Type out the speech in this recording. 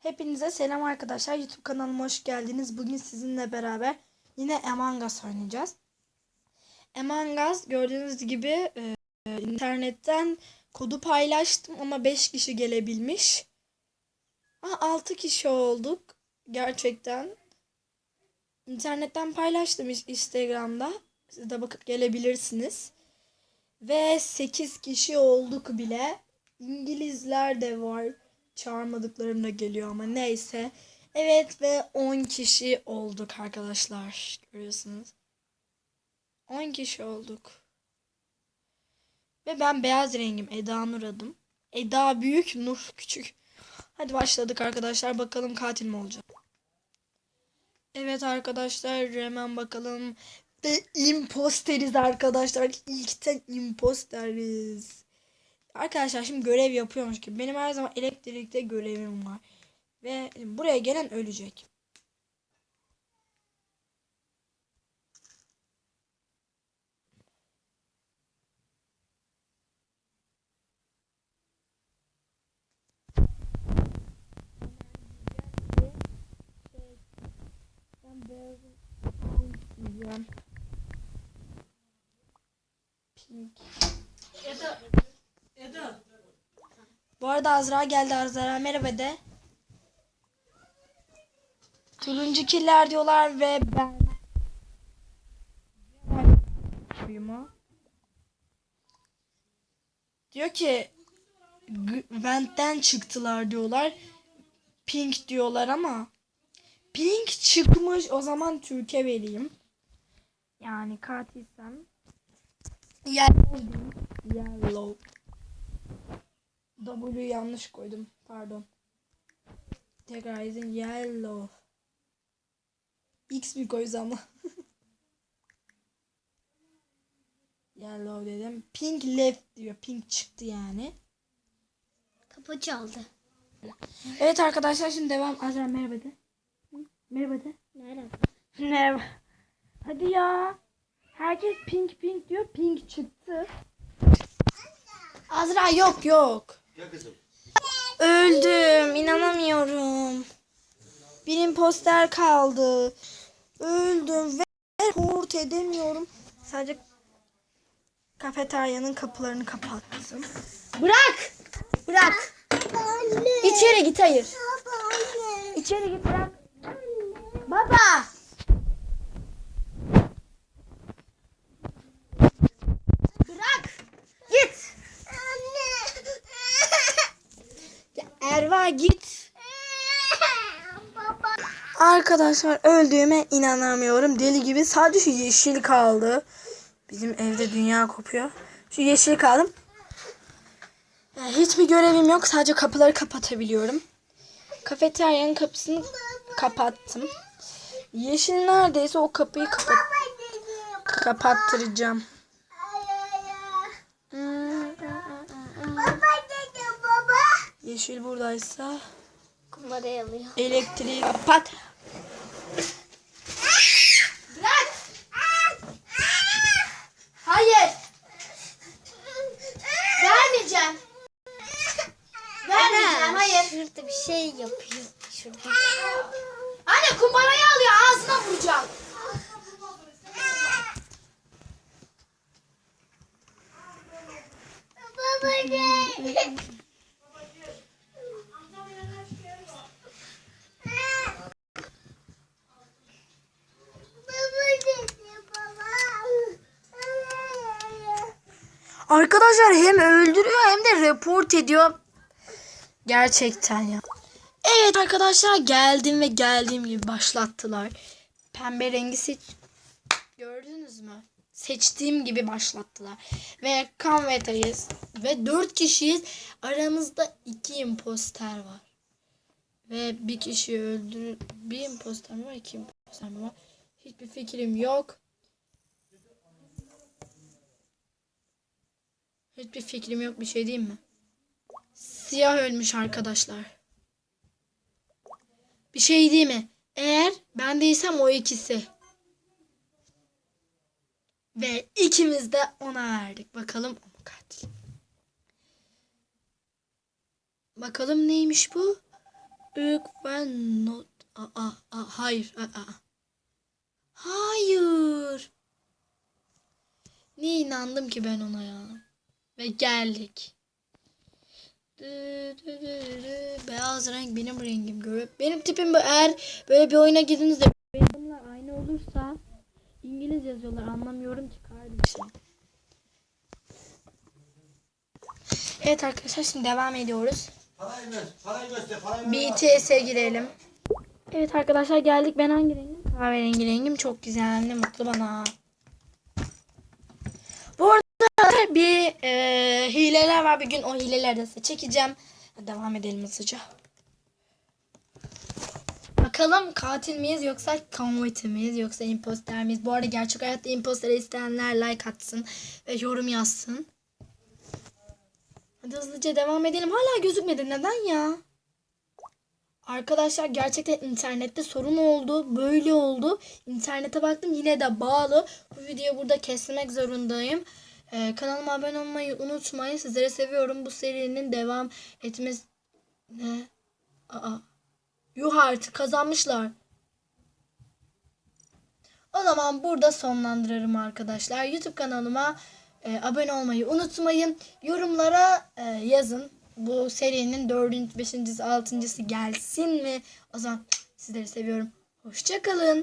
Hepinize selam arkadaşlar. YouTube kanalıma hoş geldiniz. Bugün sizinle beraber yine Among Us oynayacağız. Among Us gördüğünüz gibi e, internetten kodu paylaştım ama 5 kişi gelebilmiş. Aa, 6 kişi olduk. Gerçekten. İnternetten paylaştım Instagram'da. Siz de bakıp gelebilirsiniz. Ve 8 kişi olduk bile. İngilizler de var. Çağırmadıklarım da geliyor ama neyse. Evet ve 10 kişi olduk arkadaşlar. Görüyorsunuz. 10 kişi olduk. Ve ben beyaz rengim. Eda Nur adım. Eda büyük, Nur küçük. Hadi başladık arkadaşlar. Bakalım katil mi olacak? Evet arkadaşlar hemen bakalım. Ve imposteriz arkadaşlar. İlkten imposteriz. Arkadaşlar şimdi görev yapıyormuş gibi. Benim her zaman elektrikte görevim var. Ve buraya gelen ölecek. Pink. Eda. Bu arada Azra geldi Azra merhaba de. Turuncu killer diyorlar ve ben Uyuma. Diyor ki Vent'ten çıktılar diyorlar. Pink diyorlar ama Pink çıkmış o zaman Türkiye vereyim. Yani katilsem Yellow. Yellow. W yanlış koydum. Pardon. Tekrar izin yellow. X mi koysam? yellow dedim. Pink left diyor. Pink çıktı yani. Kapı çaldı. Evet arkadaşlar şimdi devam. Azra merhaba de. Merhaba de. Merhaba. Merhaba. Hadi ya. Herkes pink pink diyor. Pink çıktı. Azra yok yok. Gel kızım. Öldüm. inanamıyorum. Bir imposter kaldı. Öldüm ve report edemiyorum. Sadece kafeteryanın kapılarını kapattım. Bırak. Bırak. İçeri git hayır. İçeri git bırak. Baba. Bırak. Git. Ya Erva git. Arkadaşlar öldüğüme inanamıyorum. Deli gibi sadece şu yeşil kaldı. Bizim evde dünya kopuyor. Şu yeşil kaldım. Yani hiçbir görevim yok. Sadece kapıları kapatabiliyorum. Kafeteryanın kapısını kapattım. Yeşil neredeyse o kapıyı kapat kapattıracağım. Yeşil buradaysa alıyor. elektriği kapat. Bırak. Hayır. Vermeyeceğim. Vermeyeceğim. Hayır. Şurada bir şey yapıyor. Şurada. Anne kumbarayı alıyor. Ağzına vuracağım. Arkadaşlar hem öldürüyor hem de report ediyor. Gerçekten ya. Evet arkadaşlar geldim ve geldiğim gibi başlattılar. Pembe rengi seç... Gördünüz mü? Seçtiğim gibi başlattılar. Ve kanvetayız. Ve dört kişiyiz. Aramızda iki imposter var. Ve bir kişi öldür... Bir imposter mi var? iki imposter mi var? Hiçbir fikrim yok. Hiçbir fikrim yok bir şey diyeyim mi? Siyah ölmüş arkadaşlar. Bir şey değil mi? Eğer ben değilsem o ikisi. Ve ikimiz de ona verdik. Bakalım o katil? Bakalım neymiş bu? ık ben not aa, aa, aa, hayır aa, aa. hayır niye inandım ki ben ona ya ve geldik. Beyaz renk benim rengim görüp benim tipim bu eğer böyle bir oyuna girdiniz de benimler aynı olursa İngiliz yazıyorlar anlamıyorum ki kardeşim. Evet arkadaşlar şimdi devam ediyoruz. Parayı ver, parayı göster, parayı. BTS'e girelim. Evet arkadaşlar geldik. Ben hangi rengim? Kahverengi rengim çok güzel. Ne mutlu bana. Bir e, hileler var. Bir gün o hileleri de size çekeceğim. Devam edelim hızlıca. Bakalım katil miyiz yoksa konvoyte miyiz yoksa imposter miyiz? Bu arada gerçek hayatta impostere isteyenler like atsın ve yorum yazsın. Hadi hızlıca devam edelim. Hala gözükmedi. Neden ya? Arkadaşlar gerçekten internette sorun oldu. Böyle oldu. İnternete baktım yine de bağlı. Bu videoyu burada kesmek zorundayım. Ee, kanalıma abone olmayı unutmayın. Sizleri seviyorum. Bu serinin devam etmesi... Ne? Aa. Yuh artık kazanmışlar. O zaman burada sonlandırırım arkadaşlar. YouTube kanalıma e, abone olmayı unutmayın. Yorumlara e, yazın. Bu serinin 4. 5. 6. gelsin mi? O zaman sizleri seviyorum. Hoşçakalın.